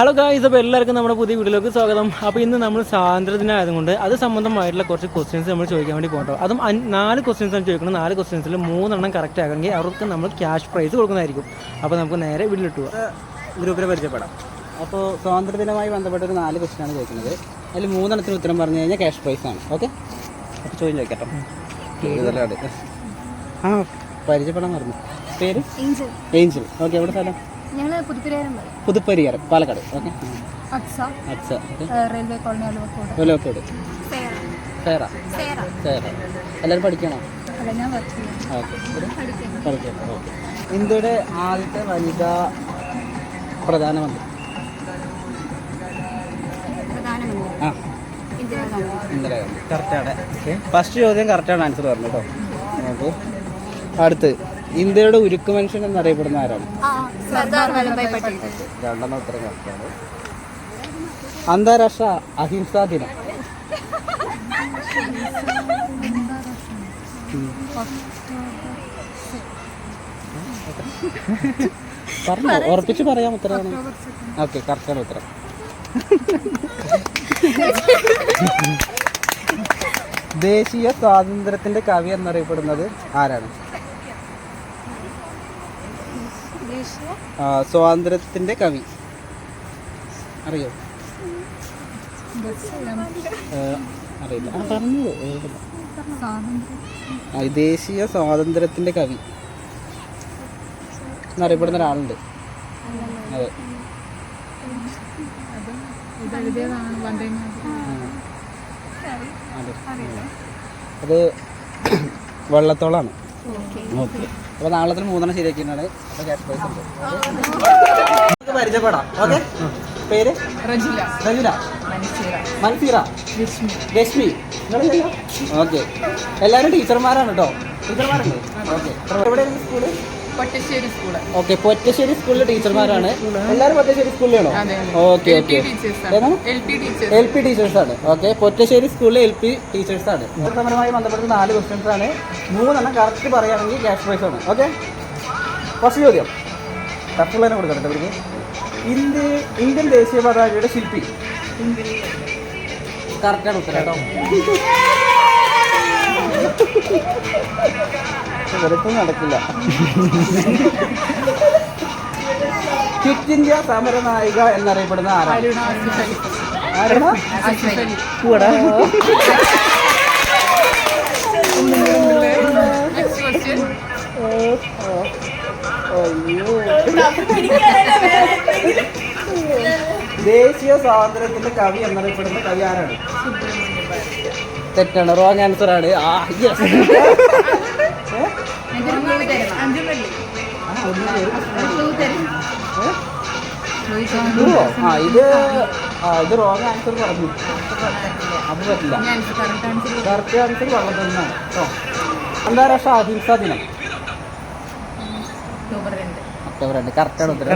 Hello guys അപ്പോൾ എല്ലാവർക്കും നമ്മുടെ പുതിയ വീഡിയോയിലേക്ക് സ്വാഗതം. അപ്പോൾ ഇന്ന് നമ്മൾ സ്വാതന്ത്ര്യദിനം ആയതുകൊണ്ട് അത് സംബന്ധമായിട്ടുള്ള കുറച്ച് ക്വസ്റ്റ്യൻസ് നമ്മൾ ചോദിക്കാൻ വേണ്ടി പോകട്ടോ. അതും നാല് ക്വസ്റ്റ്യൻസ് ആണ് ചോദിക്കുന്നത്. നാല് ക്വസ്റ്റ്യൻസിൽ മൂന്നെണ്ണം കറക്റ്റ് ആകണമെങ്കിൽ അവർക്ക് നമ്മൾ ക്യാഷ് പ്രൈസ് കൊടുക്കുന്നതായിരിക്കും. അപ്പോൾ നമുക്ക് നേരെ വീട്ടിലിട്ട് പോകാം ഗ്രൂപ്പിനെ പരിചയപ്പെടാം. അപ്പോൾ സ്വാതന്ത്ര്യദിനവുമായി ബന്ധപ്പെട്ട ഒരു നാല് ക്വസ്റ്റ്യൻ ആണ് ചോദിക്കുന്നത്. അതിൽ മൂന്നെണ്ണത്തിന് ഉത്തരം പറഞ്ഞു കഴിഞ്ഞാൽ ക്യാഷ് പ്രൈസ് ആണ്. ഓക്കെ അപ്പോൾ ചോദ്യം ചോദിക്കട്ടോ. ആ. പരിചയപ്പെടാൻ പറഞ്ഞു പേര്? ഏഞ്ചൽ ഏഞ്ചൽ ഓക്കെ എവിടെ സ്ഥലം? Puthuppariyaram Palakkad. Okay. Aksa railway colony Sera. Sera. എല്ലാവരും പഠിക്കണോ? ഓക്കെ. ഇന്ത്യയുടെ ആദ്യത്തെ വനിതാ പ്രധാനമന്ത്രി. ആ. ഇന്ദിരാഗാന്ധി കറക്റ്റാണ് ഫസ്റ്റ് ചോദ്യം കറക്റ്റാണ് ആൻസർ പറഞ്ഞു കേട്ടോ അടുത്ത്. ഇന്ത്യയുടെ ഉരുക്ക് മനുഷ്യൻ എന്നറിയപ്പെടുന്ന ആരാണ്? ആ സർദാർ വല്ലഭായ് പട്ടേൽ. രണ്ടെണ്ണം ഉത്തരം കറക്റ്റാണ്. അന്താരാഷ്ട്ര അഹിംസാ ദിനം. പറഞ്ഞു പറഞ്ഞോ ഉറപ്പിച്ച് പറയാം ഉത്തരമാണ് ഓക്കെ കറക്റ്റാണ് ഉത്തരം. ദേശീയ സ്വാതന്ത്ര്യത്തിന്റെ കവി എന്നറിയപ്പെടുന്നത് ആരാണ്? സ്വാതന്ത്ര്യത്തിന്റെ കവി. അറിയോ? അറിയില്ല. ആ ദേശീയ സ്വാതന്ത്ര്യത്തിന്റെ കവി. എന്നറിയപ്പെടുന്ന ഒരാളുണ്ട്. അതെ. അത്. വെള്ളത്തോളാണ്. ഓക്കെ. അപ്പോൾ നാളത്തിന് മൂന്നെണ്ണം ശരിയാക്കിയാണ് അപ്പോൾ ക്യാഷ് പ്രൈസ് ഉണ്ട്. പരിചയപ്പെടാം. ഓക്കെ? പേര്? റജില. റജില. മൻസീറ രശ്മി ഓക്കെ. എല്ലാവരും ടീച്ചർമാരാണ് കേട്ടോ. ടീച്ചർമാരുണ്ട്. ഓക്കെ. എവിടെയാണ് സ്കൂൾ? സ്കൂൾ. ഓക്കെ പൊറ്റശ്ശേരി സ്കൂളിലെ ടീച്ചർമാരാണ്. എല്ലാവരും Pottassery സ്കൂളിലാണോ. Okay okay. L P teachers. ആണ് ഓക്കെ പൊറ്റശ്ശേരി സ്കൂളിലെ എൽ പി ടീച്ചേഴ്സ് ആണ് സമരമായി ബന്ധപ്പെട്ട നാല് ക്വസ്റ്റ്യൻസ് ആണ്. മൂന്നെണ്ണം കറക്റ്റ് പറയുകയാണെങ്കിൽ ക്യാഷ് പ്രൈസ് ആണ്. ഓക്കെ? ഫസ്റ്റ് ചോദ്യം. കറക്റ്റ് തന്നെ കൊടുക്കട്ടെ ഇവർക്ക് ഇന്ത്യ ഇന്ത്യൻ ദേശീയ പതാകയുടെ ശില്പി. കറക്റ്റാണ് ഉത്തരം കേട്ടോ. ഇവരൊന്നും നടക്കില്ല. ക്വിറ്റ് ഇന്ത്യ സമര നായിക എന്നറിയപ്പെടുന്ന ആരാണ് ആരാണ് ദേശീയ സ്വാതന്ത്ര്യത്തിന്റെ കവി എന്നറിയപ്പെടുന്ന കവി ആരാണ്? തെറ്റാണ്. റോങ് ആൻസർ ആണ്. ആ യെസ് അഞ്ചു പള്ളി ആ ഇത് ആ ഇത് റോങ് ആൻസർ പറഞ്ഞു. അത് പറ്റില്ല. കറക്റ്റ് ആൻസർ വള്ളത്തൊന്നാണ് കേട്ടോ അന്താരാഷ്ട്ര അഹിംസാ ദിനം? ഒക്ടോബർ രണ്ട്. ഒക്ടോബർ രണ്ട്. കറക്റ്റാണ് ഉത്തരം.